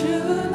true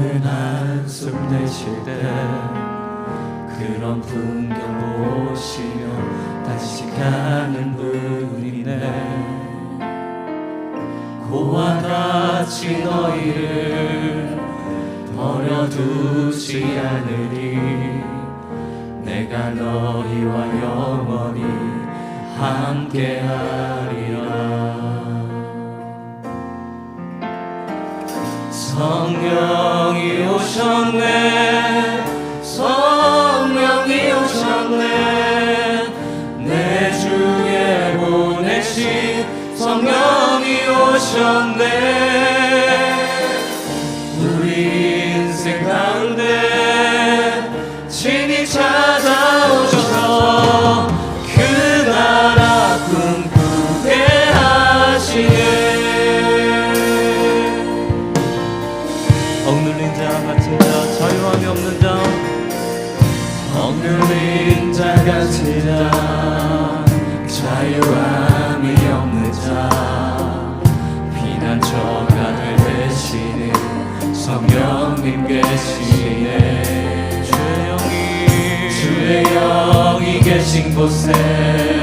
깊은 한숨 내쉴 때 그런 풍경 보시며 다시 가는 분이네. 고와 같이 너희를 버려두지 않으리 내가 너희와 영원히 함께하리라. 성령 somewhere. mexe em você.